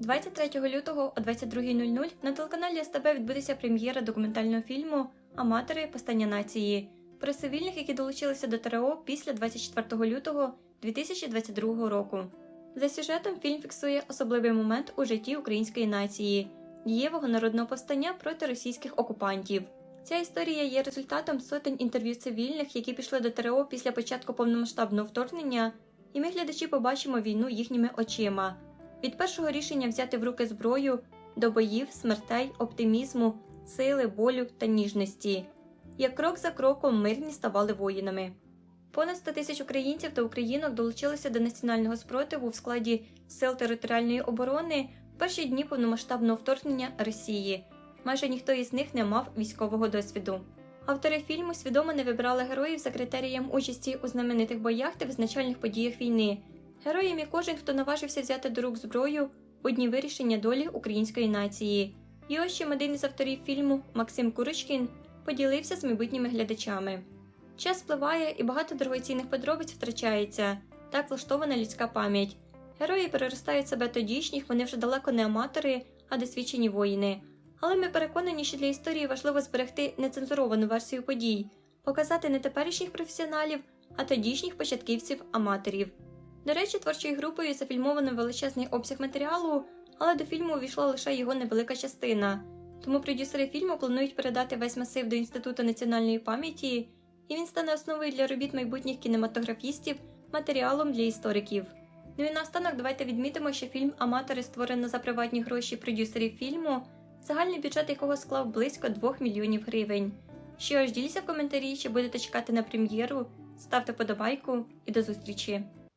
23 лютого о 22.00 на телеканалі СТБ відбудеться прем'єра документального фільму Аматори Постання нації про цивільних, які долучилися до ТРО після 24 лютого 2022 року. За сюжетом фільм фіксує особливий момент у житті української нації дієвого народного повстання проти російських окупантів. Ця історія є результатом сотень інтерв'ю цивільних, які пішли до ТРО після початку повномасштабного вторгнення, і ми, глядачі, побачимо війну їхніми очима. Від першого рішення взяти в руки зброю до боїв, смертей, оптимізму, сили, болю та ніжності. Як крок за кроком мирні ставали воїнами. Понад 100 тисяч українців та українок долучилися до національного спротиву в складі Сил територіальної оборони в перші дні повномасштабного вторгнення Росії. Майже ніхто із них не мав військового досвіду. Автори фільму свідомо не вибирали героїв за критерієм участі у знаменитих боях та визначальних подіях війни. Героєм є кожен, хто наважився взяти до рук зброю у дні вирішення долі української нації. І ось чим один із авторів фільму Максим Курочкін поділився з майбутніми глядачами. Час спливає і багато дорогоцінних подробиць втрачається. Так влаштована людська пам'ять. Герої переростають себе тодішніх, вони вже далеко не аматори, а досвідчені воїни. Але ми переконані, що для історії важливо зберегти нецензуровану версію подій, показати не теперішніх професіоналів, а тодішніх початківців-аматорів. До речі, творчою групою зафільмовано величезний обсяг матеріалу, але до фільму увійшла лише його невелика частина. Тому продюсери фільму планують передати весь масив до Інституту національної пам'яті, і він стане основою для робіт майбутніх кінематографістів, матеріалом для істориків. Ну і наостанок давайте відмітимо, що фільм Аматори створено за приватні гроші продюсерів фільму, загальний бюджет якого склав близько 2 мільйонів гривень. Що ж, діліться в коментарі, чи будете чекати на прем'єру, ставте подобайку і до зустрічі!